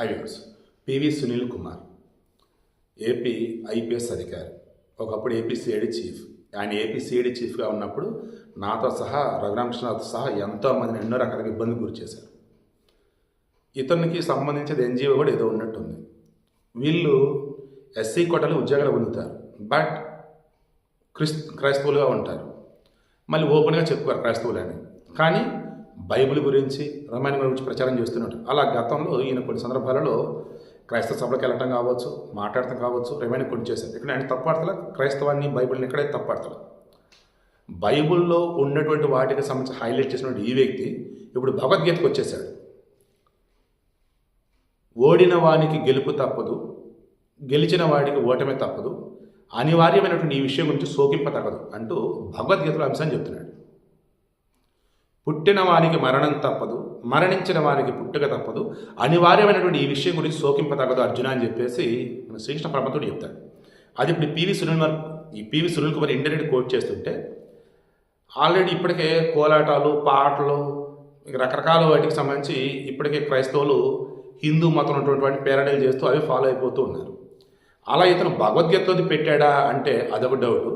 Highways PV Sunil Kumar. AP IPS అధికారి. ఒకప్పుడు AP CID chief. ఆయన ఏపీ సిఐడి చీఫ్గా ఉన్నప్పుడు నాతో సహా రఘురామకృష్ణతో సహా ఎంతోమందిని ఎన్నో రకాల ఇబ్బందులు గురి చేశారు ఇతనికి సంబంధించిన ఎన్జిఓ కూడా ఏదో ఉన్నట్టుంది. వీళ్ళు ఎస్సీ కోటలో ఉద్యోగాలు పొందుతారు. బట్ క్రిస్ క్రైస్తవులుగా ఉంటారు. మళ్ళీ ఓపెన్గా చెప్పుకోరు క్రైస్తవులని. కానీ బైబిల్ గురించి రామాయణం గురించి ప్రచారం చేస్తున్నాడు అలా గతంలో ఈయన కొన్ని సందర్భాలలో క్రైస్తవ సభలకు వెళ్ళటం కావచ్చు మాట్లాడటం కావచ్చు రమాయణ కొన్ని చేశారు. ఇక్కడ ఆయన తప్పాడతల క్రైస్తవాన్ని బైబిల్ని ఎక్కడైతే తప్పాడతల బైబిల్లో ఉన్నటువంటి వాటికి సంబంధించి హైలైట్ చేసినటువంటి ఈ వ్యక్తి ఇప్పుడు భగవద్గీతకు వచ్చేసాడు ఓడిన వానికి గెలుపు తప్పదు గెలిచిన వాడికి ఓటమే తప్పదు అనివార్యమైనటువంటి ఈ విషయం గురించి సోకింప తగదు అంటూ భగవద్గీతలో అంశాన్ని చెప్తున్నాడు. పుట్టిన వానికి మరణం తప్పదు మరణించిన వారికి పుట్టుక తప్పదు. అనివార్యమైనటువంటి ఈ విషయం గురించి సోకింప తగదు అర్జున అని చెప్పేసి మన శ్రీకృష్ణ పరమతుడు చెప్తాడు. అది ఇప్పుడు పివి సునీల్ ఈ PV Sunil Kumar indirect quote చేస్తుంటే ఆల్రెడీ ఇప్పటికే కోలాటాలు పాటలు రకరకాల వాటికి సంబంధించి ఇప్పటికే క్రైస్తవులు హిందూ మతం ఉన్నటువంటి పేరడీలు చేస్తూ అవి ఫాలో అయిపోతూ ఉన్నారు. అలా ఇతను భగవద్గీతలో పెట్టాడా అంటే అదొక డౌట్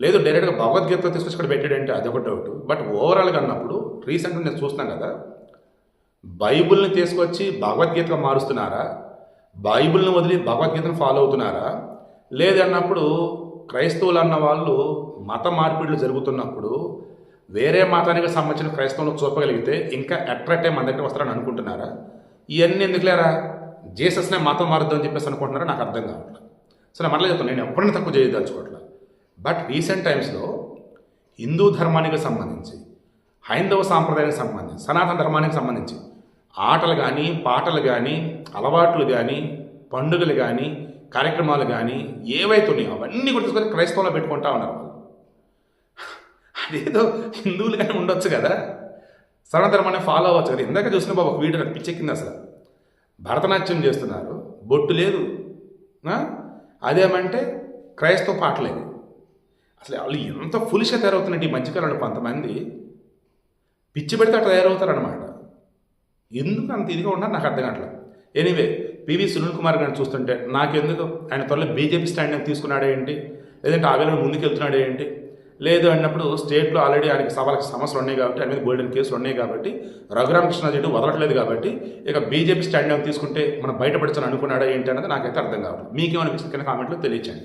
లేదు డైరెక్ట్గా భగవద్గీతలో తీసుకొచ్చి ఇక్కడ పెట్టాడంటే అదొక డౌట్ బట్ ఓవరాల్గా అన్నప్పుడు రీసెంట్గా నేను చూస్తున్నాను కదా బైబిల్ని తీసుకొచ్చి భగవద్గీతగా మారుస్తున్నారా? బైబిల్ని వదిలి భగవద్గీతను ఫాలో అవుతున్నారా? లేదన్నప్పుడు క్రైస్తవులు అన్న వాళ్ళు మత మార్పిడులు జరుగుతున్నప్పుడు వేరే మతానికి సంబంధించిన క్రైస్తవులకు చూపగలిగితే ఇంకా అట్రాక్ట్ అయ్యి మన దగ్గర వస్తారని అనుకుంటున్నారా? ఇవన్నీ ఎందుకులేరా జీసస్నే మతం మారుద్దామని చెప్పేసి అనుకుంటున్నారా? నాకు అర్థం కావట్లేదు. సరే మరలా చెప్తాను నేను ఎప్పుడైనా తక్కువ చేయదలుచుకోవట్లేదు. బట్ రీసెంట్ టైమ్స్లో హిందూ ధర్మానికి సంబంధించి హైందవ సాంప్రదాయానికి సంబంధించి సనాతన ధర్మానికి సంబంధించి ఆటలు కానీ పాటలు కానీ అలవాట్లు కానీ పండుగలు కానీ కార్యక్రమాలు కానీ ఏవైతే ఉన్నాయో అవన్నీ కూడా తీసుకొని క్రైస్తవంలో పెట్టుకుంటా ఉన్నారు వాళ్ళు. అదేదో హిందువులు కానీ ఉండొచ్చు కదా. సనాతన ధర్మాన్ని ఫాలో అవ్వచ్చు కదా. ఇందాక చూసిన బాబు ఒక వీడియో నాకు పిచ్చెక్కింది అసలు. భరతనాట్యం చేస్తున్నారు. బొట్టు లేదు. అదేమంటే క్రైస్తవ పాటలేదు అసలు వాళ్ళు ఎంత ఫులిష్గా తయారవుతున్నట్టు ఈ మధ్యకాలంలో కొంతమంది. పిచ్చి పెడితే అట్లా తయారవుతారనమాట ఎందుకు అంత ఇదిగా ఉన్నారు నాకు అర్థం కావట్లేదు. ఎనీవే పివి సునీల్ కుమార్ గారిని చూస్తుంటే నాకెందుకు? ఆయన త్వరలో బీజేపీ స్టాండ్ తీసుకున్నాడే ఏంటి? లేదంటే ఆ వేళ ముందుకు వెళ్తున్నాడే ఏంటి? లేదు అన్నప్పుడు స్టేట్లో ఆల్రెడీ ఆయనకి సవాళ్ళకి సమస్యలు ఉన్నాయి కాబట్టి ఆయన మీద గోల్డెన్ కేసులు ఉన్నాయి కాబట్టి రఘురామకృష్ణారెడ్డి వదలట్లేదు కాబట్టి ఇక బీజేపీ స్టాండ్ తీసుకుంటే మనం బయటపడచ్చని అనుకున్నాడా ఏంటి అన్నది నాకైతే అర్థం కావట్లేదు. మీకేమనిపిస్తుంది? కానీ కామెంట్లో తెలియచండి